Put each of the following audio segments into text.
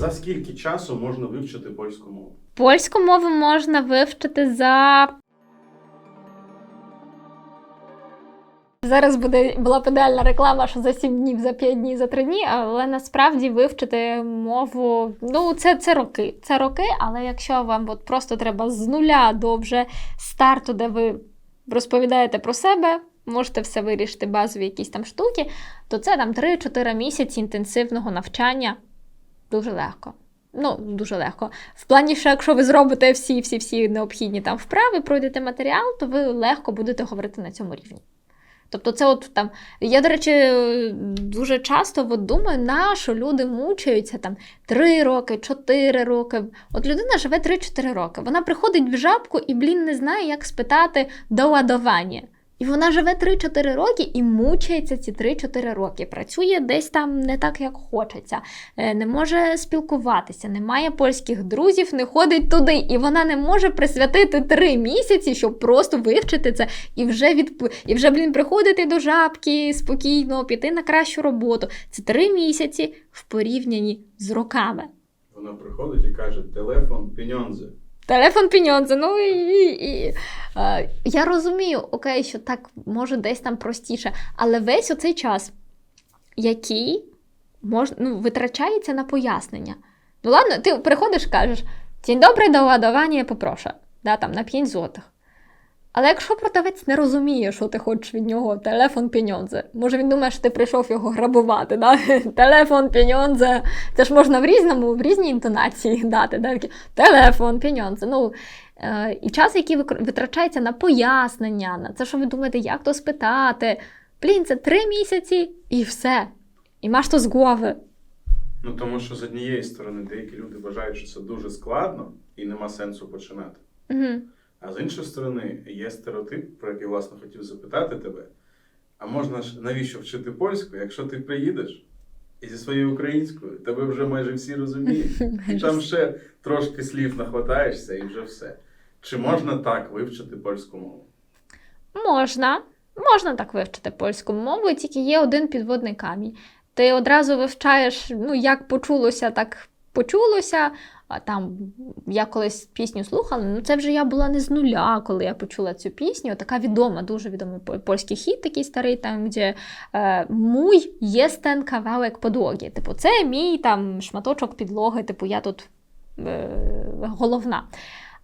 За скільки часу можна вивчити польську мову? Польську мову можна вивчити за. Зараз буде була б ідеальна реклама, що за 7 днів, за 5 днів, за 3 дні, але насправді вивчити мову, ну це, це роки. Це роки, але якщо вам от просто треба з нуля до вже старту, де ви розповідаєте про себе, можете все вирішити, базові якісь там штуки, то це там 3-4 місяці інтенсивного навчання дуже легко. Ну, дуже легко. В плані, що якщо ви зробите всі всі всі необхідні там вправи, пройдете матеріал, то ви легко будете говорити на цьому рівні. Тобто, це от там. Я, до речі, дуже часто от думаю, на що люди мучаються там 3 роки, 4 роки. От людина живе 3-4 роки. Вона приходить в жабку і, блін, не знає, як спитати доладування. І вона живе 3-4 роки і мучається ці 3-4 роки. Працює десь там не так, як хочеться, е, не може спілкуватися, не має польських друзів, не ходить туди. І вона не може присвятити 3 місяці, щоб просто вивчити це і вже від і вже, блін, приходити до жабки спокійно, піти на кращу роботу. Це 3 місяці в порівнянні з роками. Вона приходить і каже: телефон, піньонзе. Телефон піньонзи, Ну і, і, е, я розумію, окей, що так може десь там простіше, але весь оцей час, який мож, ну, витрачається на пояснення. Ну ладно, ти приходиш і кажеш, День добрий, до ладування попрошу, да, там, на 5 злотих. Але якщо продавець не розуміє, що ти хочеш від нього, телефон піньонзе, може він думає, що ти прийшов його грабувати, да? телефон піньонзе, це ж можна в різному, в різній інтонації дати. Да? Телефон піньонзе. Ну, е, і час, який витрачається на пояснення, на це, що ви думаєте, як то спитати. Блін, це три місяці і все. І маєш то з голови. Ну тому що з однієї сторони деякі люди вважають, що це дуже складно і нема сенсу починати. Угу. А з іншої сторони, є стереотип, про який власне хотів запитати тебе. А можна ж навіщо вчити польську, якщо ти приїдеш і зі своєю українською тебе вже майже всі розуміють. І там ще трошки слів нахватаєшся і вже все. Чи можна так вивчити польську мову? Можна, можна так вивчити польську мову, тільки є один підводний камінь. Ти одразу вивчаєш, ну, як почулося, так почулося. А там я колись пісню слухала, ну це вже я була не з нуля, коли я почула цю пісню. Така відома, дуже відомий польський хіт, такий старий, там, де е, муй єстен кавалек подłogi. Типу, це мій там шматочок підлоги, типу, я тут е, головна.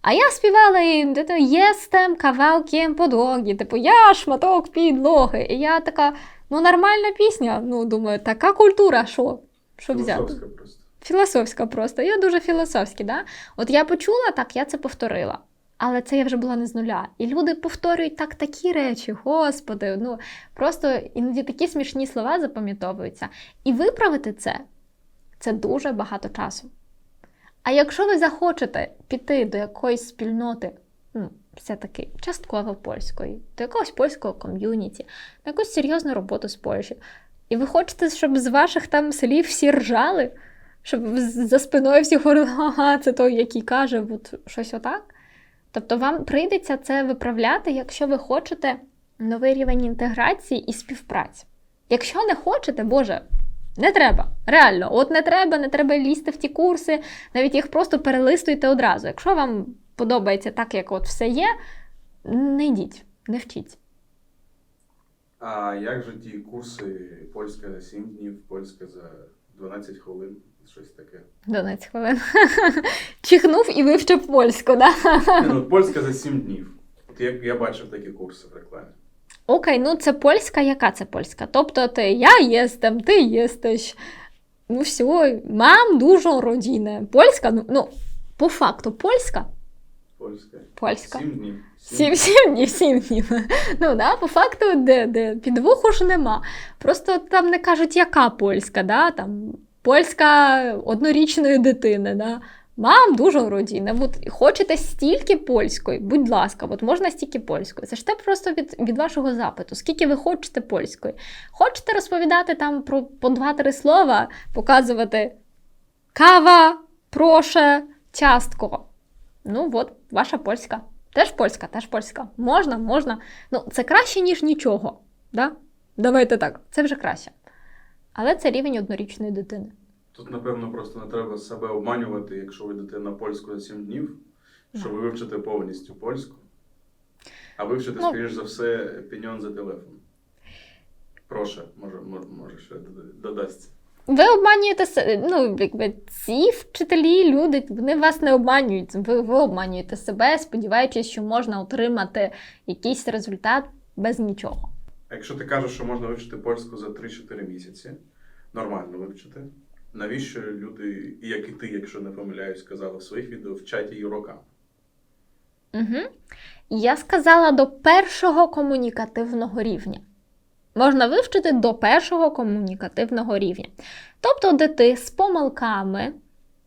А я співала типу, єстем кавалком подłogi, типу, я шматок підлоги. І я така, ну нормальна пісня. Ну, думаю, така культура, що? Що взяти? Просто. Філософська просто. Я дуже філософський, да? От я почула так, я це повторила. Але це я вже була не з нуля. І люди повторюють так такі речі, господи, ну просто іноді такі смішні слова запам'ятовуються. І виправити це це дуже багато часу. А якщо ви захочете піти до якоїсь спільноти, ну, все-таки частково польської, до якогось польського ком'юніті, на якусь серйозну роботу з Польщі, і ви хочете, щоб з ваших там слів всі ржали, щоб за спиною всі говорили, ага, це той, який каже, от щось отак. Тобто вам прийдеться це виправляти, якщо ви хочете новий рівень інтеграції і співпраці. Якщо не хочете, Боже, не треба. Реально, от не треба, не треба лізти в ті курси, навіть їх просто перелистуйте одразу. Якщо вам подобається так, як от все є, не йдіть, не вчіть. А як же ті курси польська за 7 днів, польська за 12 хвилин, щось таке? 12 хвилин. Чихнув і вивчив польську, да? Ну, польська за 7 днів. От я, я бачив такі курси в рекламі. Окей, ну це польська, яка це польська? Тобто ти я єстем, ти єстеш. Ну все, мам дуже родіне. Польська, ну, ну по факту, польська. Польська. Польська. 7 днів. Сім, сім днів, сім днів. Ну, да, по факту, де, де підвоху ж нема. Просто там не кажуть, яка польська, да? там, польська однорічної дитини. Да? Мам дуже родіне. От хочете стільки польської, будь ласка, от можна стільки польської. Це ж те просто від, від вашого запиту. Скільки ви хочете польської? Хочете розповідати там про по два-три слова, показувати кава, проше, тястко. Ну, от, ваша польська. Теж польська, теж польська. Можна, можна. Ну, це краще, ніж нічого. Да? Давайте так, це вже краще. Але це рівень однорічної дитини. Тут, напевно, просто не треба себе обманювати, якщо ви йдете на польську за 7 днів, що ви вивчите повністю польську, а вивчите, Ну. скоріш за все, піньон за телефон. Прошу, може, може, може ще дода- додасться. Ви обманюєте се- ну, якби ці вчителі, люди, вони вас не обманюють. Ви, ви обманюєте себе, сподіваючись, що можна отримати якийсь результат без нічого. А якщо ти кажеш, що можна вивчити польську за 3-4 місяці, нормально вивчити, навіщо люди, як і ти, якщо не помиляюсь, казали в своїх відео, вчать її роками? Угу. Я сказала до першого комунікативного рівня. Можна вивчити до першого комунікативного рівня. Тобто, де ти з помилками,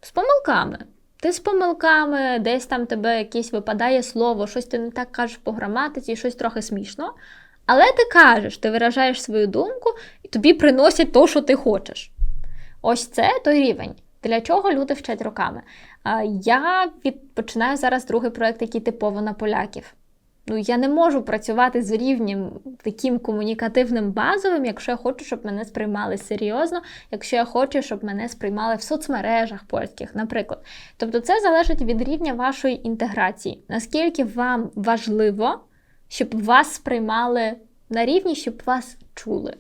з помилками. Ти з помилками, десь там тебе якесь випадає слово, щось ти не так кажеш по граматиці, щось трохи смішно. Але ти кажеш, ти виражаєш свою думку, і тобі приносять то, що ти хочеш. Ось це той рівень. Для чого люди вчать роками? Я від... починаю зараз другий проект, який типово на поляків. Ну, я не можу працювати з рівнем таким комунікативним базовим, якщо я хочу, щоб мене сприймали серйозно, якщо я хочу, щоб мене сприймали в соцмережах польських, наприклад. Тобто, це залежить від рівня вашої інтеграції. Наскільки вам важливо, щоб вас сприймали на рівні, щоб вас чули.